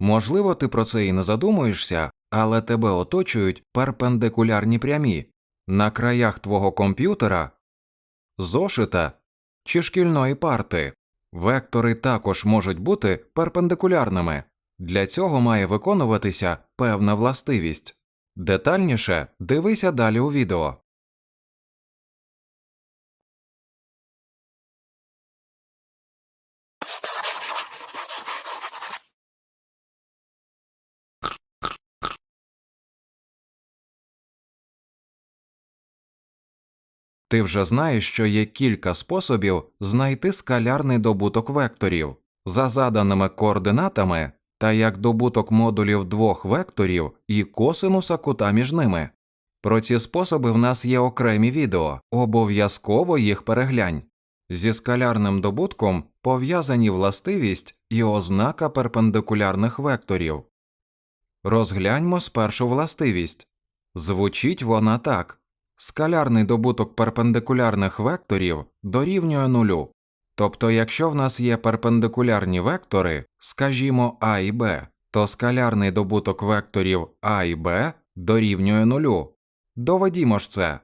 Можливо, ти про це і не задумуєшся, але тебе оточують перпендикулярні прямі на краях твого комп'ютера, зошита чи шкільної парти. Вектори також можуть бути перпендикулярними. Для цього має виконуватися певна властивість. Детальніше дивися далі у відео. Ти вже знаєш, що є кілька способів знайти скалярний добуток векторів за заданими координатами та як добуток модулів двох векторів і косинуса кута між ними. Про ці способи в нас є окремі відео, обов'язково їх переглянь. Зі скалярним добутком пов'язані властивість і ознака перпендикулярних векторів. Розгляньмо спершу властивість. Звучить вона так. Скалярний добуток перпендикулярних векторів дорівнює нулю. Тобто, якщо в нас є перпендикулярні вектори, скажімо а і b, то скалярний добуток векторів а і b дорівнює нулю. Доведімо ж це.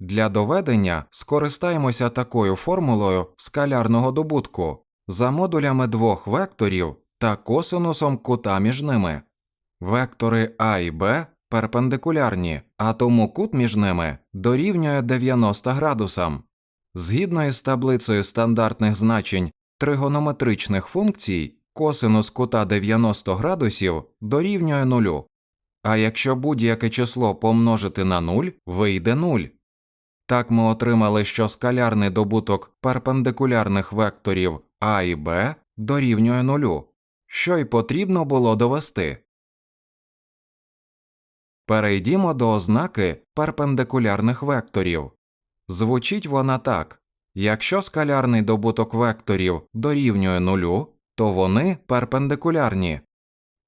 Для доведення скористаємося такою формулою скалярного добутку за модулями двох векторів та косинусом кута між ними. Вектори а і b перпендикулярні, а тому кут між ними дорівнює 90 градусам. Згідно із таблицею стандартних значень тригонометричних функцій, косинус кута 90 градусів дорівнює нулю. А якщо будь-яке число помножити на 0, вийде 0. Так ми отримали, що скалярний добуток перпендикулярних векторів а і b дорівнює нулю, що й потрібно було довести. Перейдімо до ознаки перпендикулярних векторів. Звучить вона так: якщо скалярний добуток векторів дорівнює нулю, то вони перпендикулярні.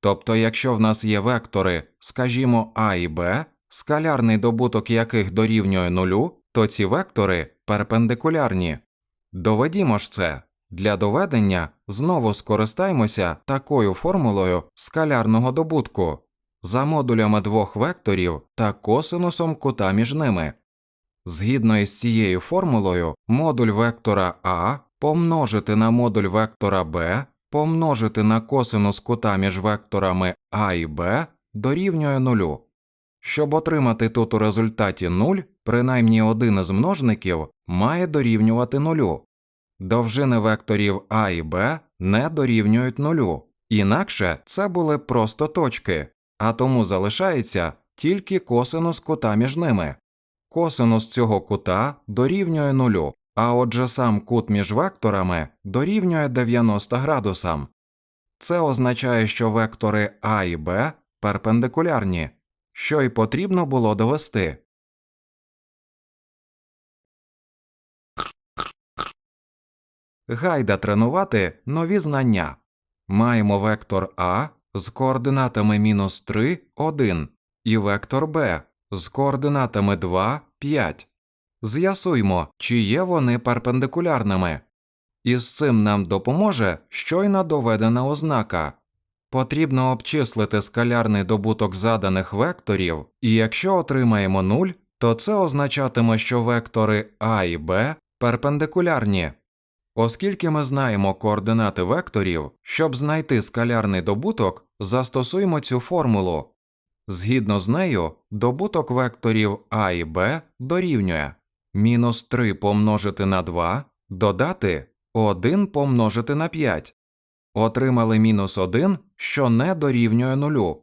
Тобто, якщо в нас є вектори, скажімо а і b, скалярний добуток яких дорівнює нулю, то ці вектори перпендикулярні. Доведімо ж це. Для доведення знову скористаймося такою формулою скалярного добутку за модулями двох векторів та косинусом кута між ними. Згідно із цією формулою, модуль вектора А помножити на модуль вектора Б помножити на косинус кута між векторами А і Б дорівнює нулю. Щоб отримати тут у результаті 0, принаймні один із множників має дорівнювати нулю. Довжини векторів А і Б не дорівнюють нулю, інакше це були просто точки, а тому залишається тільки косинус кута між ними. Косинус цього кута дорівнює нулю, а отже сам кут між векторами дорівнює 90 градусам. Це означає, що вектори А і Б перпендикулярні, що й потрібно було довести. Гайда тренувати нові знання. Маємо вектор А з координатами мінус 3, 1 і вектор Б з координатами 2, 5. З'ясуймо, чи є вони перпендикулярними. Із цим нам допоможе щойно доведена ознака. Потрібно обчислити скалярний добуток заданих векторів, і якщо отримаємо 0, то це означатиме, що вектори А і Б перпендикулярні. Оскільки ми знаємо координати векторів, щоб знайти скалярний добуток, застосуємо цю формулу. Згідно з нею, добуток векторів А і Б дорівнює мінус 3 помножити на 2 додати 1 помножити на 5. Отримали мінус 1, що не дорівнює нулю.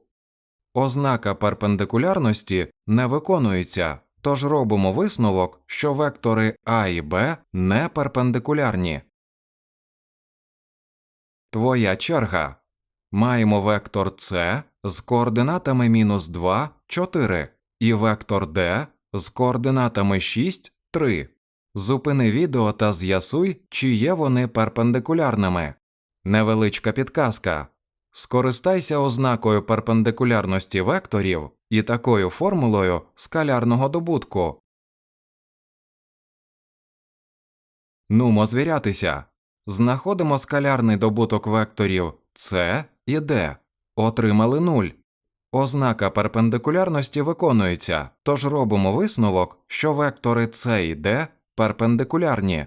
Ознака перпендикулярності не виконується, тож робимо висновок, що вектори А і Б не перпендикулярні. Твоя черга. Маємо вектор С з координатами мінус 2, 4 і вектор D з координатами 6, 3. Зупини відео та з'ясуй, чи є вони перпендикулярними. Невеличка підказка. Скористайся ознакою перпендикулярності векторів і такою формулою скалярного добутку. Нумо звірятися. Знаходимо скалярний добуток векторів С і D. Отримали 0. Ознака перпендикулярності виконується, тож робимо висновок, що вектори c і d перпендикулярні.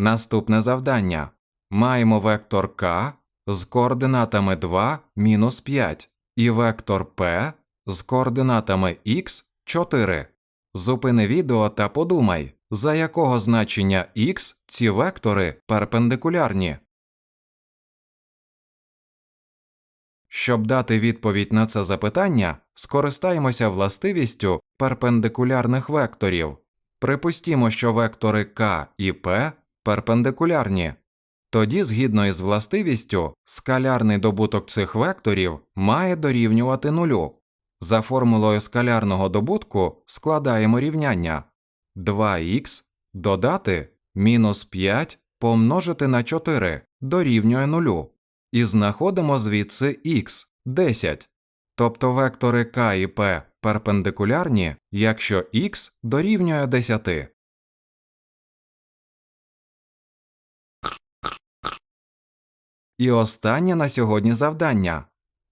Наступне завдання. Маємо вектор k з координатами 2, мінус 5 і вектор p з координатами x 4. Зупини відео та подумай, за якого значення x ці вектори перпендикулярні. Щоб дати відповідь на це запитання, скористаємося властивістю перпендикулярних векторів. Припустімо, що вектори k і p перпендикулярні. Тоді, згідно із властивістю, скалярний добуток цих векторів має дорівнювати нулю. За формулою скалярного добутку складаємо рівняння 2х додати мінус 5 помножити на 4 дорівнює нулю. І знаходимо звідси х 10. Тобто вектори k і p перпендикулярні, якщо х дорівнює 10. І останнє на сьогодні завдання.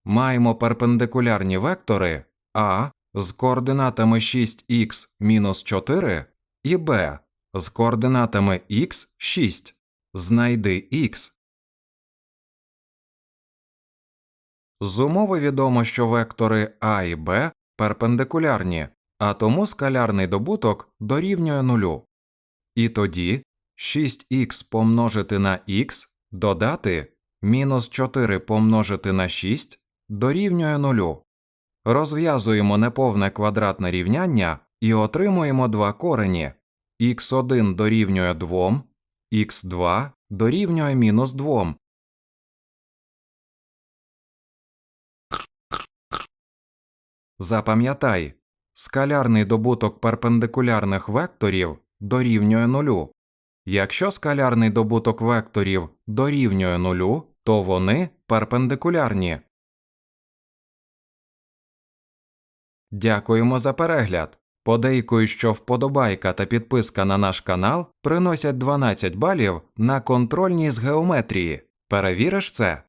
Маємо перпендикулярні вектори А з координатами 6х мінус 4 і Б з координатами х 6. Знайди х. З умови відомо, що вектори А і Б перпендикулярні, а тому скалярний добуток дорівнює нулю. І тоді 6х помножити на х додати мінус 4 помножити на 6 дорівнює нулю. Розв'язуємо неповне квадратне рівняння і отримуємо два корені. х1 дорівнює 2, х2 дорівнює мінус 2. Запам'ятай, скалярний добуток перпендикулярних векторів дорівнює нулю. Якщо скалярний добуток векторів дорівнює нулю, то вони перпендикулярні. Дякуємо за перегляд. Подейкую, що вподобайка та підписка на наш канал приносять 12 балів на контрольній з геометрії. Перевіриш це?